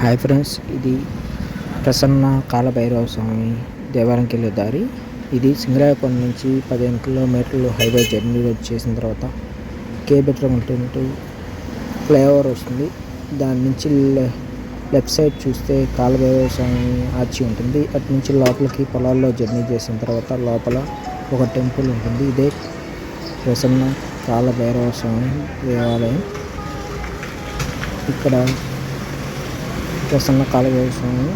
Hi friends ఇది ప్రసన్న కాలభైరవ స్వామి దేవాలయంకి వెళ్ళే దారి. ఇది సింగరాయపల్లి నుంచి పదిహేను కిలోమీటర్లు హైవే జర్నీ చేసిన తర్వాత కేబెట్రం ఉంటుంటూ ఫ్లైఓవర్ వస్తుంది. దాని నుంచి లెఫ్ట్ సైడ్ చూస్తే కాలభైరవ స్వామి ఆర్చి ఉంటుంది. అటు నుంచి లోపలికి పొలాల్లో జర్నీ చేసిన తర్వాత లోపల ఒక టెంపుల్ ఉంటుంది. ఇదే ప్రసన్న కాలభైరవ స్వామి దేవాలయం. ఇక్కడ ప్రసన్న కాలభైరవ స్వామి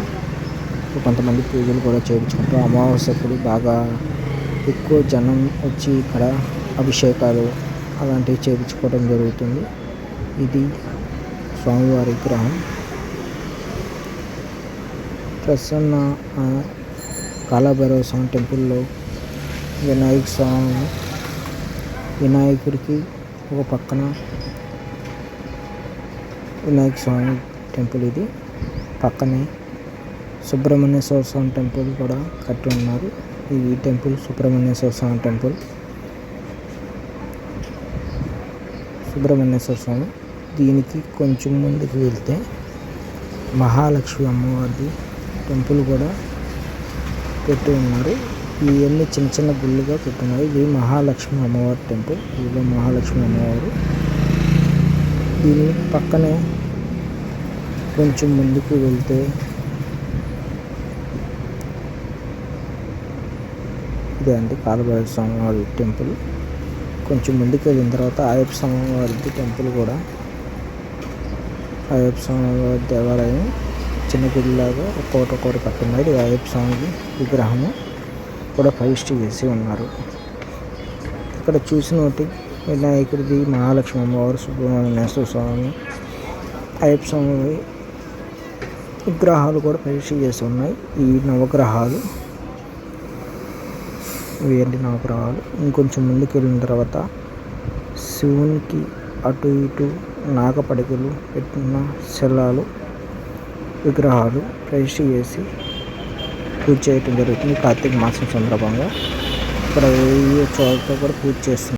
కొంతమంది పూజలు కూడా చేయించుకుంటారు. అమావాస్యప్పుడు బాగా ఎక్కువ జనం వచ్చి ఇక్కడ అభిషేకాలు అలాంటివి చేయించుకోవడం జరుగుతుంది. ఇది స్వామివారి విగ్రహం. ప్రసన్న కాలభైరవ స్వామి టెంపుల్లో వినాయక స్వామి వినాయకుడికి ఒక పక్కన వినాయక స్వామి టెంపుల్ ఇది. పక్కనే సుబ్రహ్మణ్యేశ్వర స్వామి టెంపుల్ కూడా కట్టి ఉన్నారు. ఈ టెంపుల్ సుబ్రహ్మణ్యేశ్వర స్వామి టెంపుల్. సుబ్రహ్మణ్యేశ్వర స్వామి. దీనికి కొంచెం ముందుకు వెళ్తే మహాలక్ష్మి అమ్మవారిది టెంపుల్ కూడా పెట్టి ఉన్నారు. ఇవన్నీ చిన్న చిన్న గుళ్ళుగా పెట్టున్నారు ఇది మహాలక్ష్మి అమ్మవారి టెంపుల్. ఇది మహాలక్ష్మి అమ్మవారు. దీని పక్కనే కొంచెం ముందుకు వెళ్తే ఇదే అండి కాలభైరవ స్వామి వారి టెంపుల్. కొంచెం ముందుకు వెళ్ళిన తర్వాత అయ్యప్ప స్వామి వారి టెంపుల్ కూడా. అయ్యప్ప స్వామి వారి దేవాలయం చిన్న గుడిలాగా ఒక్కొక్కటి ఒక్కొక్కటి కట్టున్నారు ఇది అయ్యప్ప స్వామి విగ్రహము కూడా ప్రతిష్ఠ చేసి ఉన్నారు. ఇక్కడ చూసినట్టు వినాయకుడిది మహాలక్ష్మి అమ్మవారు సుబ్రహ్మణ్యేశ్వర స్వామి అయ్యప్ప స్వామి విగ్రహాలు కూడా ప్రతిష్ఠ చేసి ఉన్నాయి. ఈ నవగ్రహాలు ఇవేంటి నవగ్రహాలు? ఇంకొంచెం ముందుకు వెళ్ళిన తర్వాత శివునికి అటు ఇటు నాగపడికలు పెట్టిన శిలాలు విగ్రహాలు ప్రతిష్ఠ చేసి పూజ చేయటం జరుగుతుంది కార్తీక మాసం సందర్భంగా. ఇక్కడ ఈ చోట్ల కూడా పూజ చేస్తుంది